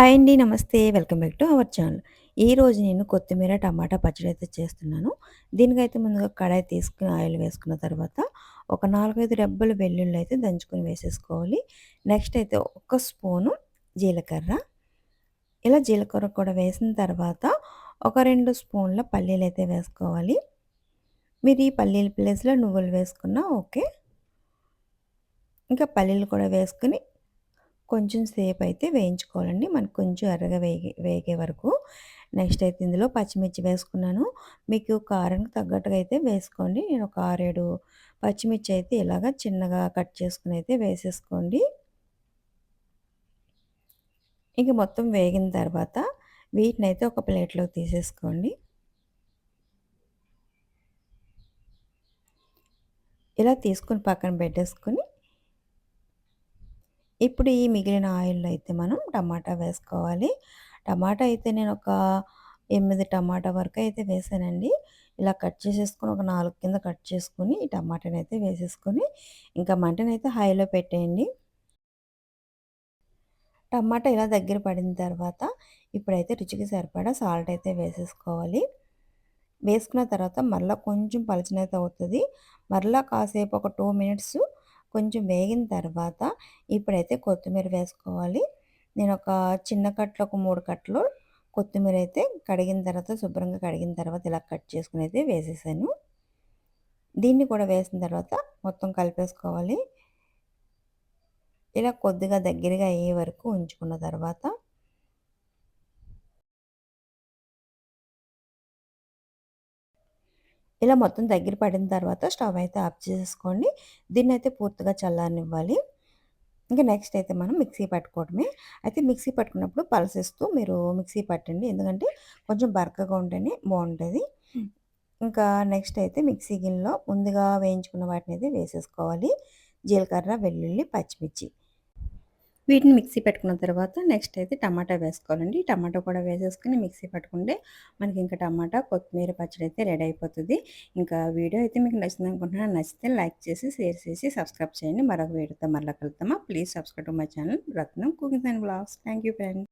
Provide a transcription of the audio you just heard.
Hi అండి నమస్తే. Welcome back to our channel. ఈరోజు నేను కొత్తిమీర టమాటా పచ్చడి అయితే చేస్తున్నాను. దీనికైతే ముందుగా కడాయి తీసుకుని ఆయిల్ వేసుకున్న తర్వాత ఒక నాలుగైదు రెబ్బలు వెల్లుల్లి అయితే దంచుకొని వేసేసుకోవాలి. నెక్స్ట్ అయితే ఒక స్పూను జీలకర్ర. ఇలా జీలకర్ర కూడా వేసిన తర్వాత ఒక రెండు స్పూన్ల పల్లీలు అయితే వేసుకోవాలి. మీరు ఈ పల్లీల ప్లేస్లో నువ్వులు వేసుకున్నా ఓకే. ఇంకా పల్లీలు కూడా వేసుకుని కొంచెం సేపు అయితే వేయించుకోవాలండి. మనకు కొంచెం ఎర్రగా వేగే వేగే వరకు. నెక్స్ట్ అయితే ఇందులో పచ్చిమిర్చి వేసుకున్నాను. మీకు కారానికి తగ్గట్టుగా అయితే వేసుకోండి. నేను ఒక ఆరేడు పచ్చిమిర్చి అయితే ఇలాగ చిన్నగా కట్ చేసుకుని అయితే వేసేసుకోండి. ఇంక మొత్తం వేగిన తర్వాత వీటిని అయితే ఒక ప్లేట్లో తీసేసుకోండి. ఇలా తీసుకుని పక్కన పెట్టేసుకొని ఇప్పుడు ఈ మిగిలిన ఆయిల్లో అయితే మనం టమాటా వేసుకోవాలి. టమాటా అయితే నేను ఒక ఎనిమిది టమాటా వరకు అయితే వేసానండి. ఇలా కట్ చేసేసుకొని ఒక నాలుగు కింద కట్ చేసుకుని ఈ టమాటాని అయితే వేసేసుకొని ఇంకా మంటని అయితే హైలో పెట్టేయండి. టమాటా ఇలా దగ్గర పడిన తర్వాత ఇప్పుడైతే రుచికి సరిపడా సాల్ట్ అయితే వేసేసుకోవాలి. వేసుకున్న తర్వాత మరలా కొంచెం పలచనైతే అవుతుంది. మరలా కాసేపు ఒక టూ మినిట్స్ కొంచెం వేగిన తర్వాత ఇప్పుడైతే కొత్తిమీర వేసుకోవాలి. నేను ఒక చిన్న కట్టలు ఒక మూడు కట్టలు కొత్తిమీర అయితే కడిగిన తర్వాత శుభ్రంగా కడిగిన తర్వాత ఇలా కట్ చేసుకుని అయితే వేసేసాను. దీన్ని కూడా వేసిన తర్వాత మొత్తం కలిపేసుకోవాలి. ఇలా కొద్దిగా దగ్గరగా అయ్యే వరకు ఉంచుకున్న తర్వాత ఇలా మొత్తం దగ్గర పడిన తర్వాత స్టవ్ అయితే ఆఫ్ చేసేసుకోండి. దీన్ని అయితే పూర్తిగా చల్లారనివ్వాలి. ఇంకా నెక్స్ట్ అయితే మనం మిక్సీ పట్టుకోవడమే. అయితే మిక్సీ పట్టుకున్నప్పుడు పలసిస్తూ మీరు మిక్సీ పట్టండి. ఎందుకంటే కొంచెం బరకగా ఉంటేనే బాగుంటుంది. ఇంకా నెక్స్ట్ అయితే మిక్సీ గిన్నెలో ముందుగా వేయించుకున్న వాటిని అయితే వేసేసుకోవాలి. జీలకర్ర వెల్లుల్లి పచ్చిమిర్చి. వీటిని మిక్సీ పెట్టుకున్న తర్వాత నెక్స్ట్ అయితే టమాటా వేసుకోవాలండి. టమాటా కూడా వేసేసుకుని మిక్సీ పట్టుకుంటే మనకి ఇంకా టమాటా కొత్తిమీర పచ్చడి అయితే రెడీ అయిపోతుంది. ఇంకా వీడియో అయితే మీకు నచ్చింది అనుకుంటున్నాను నచ్చితే లైక్ చేసి షేర్ చేసి సబ్స్క్రైబ్ చేయండి. మరొక వీడియోతో మరలా కలుద్దామా? Please subscribe to my channel. Ratnam cooking and blogs. Thank you friend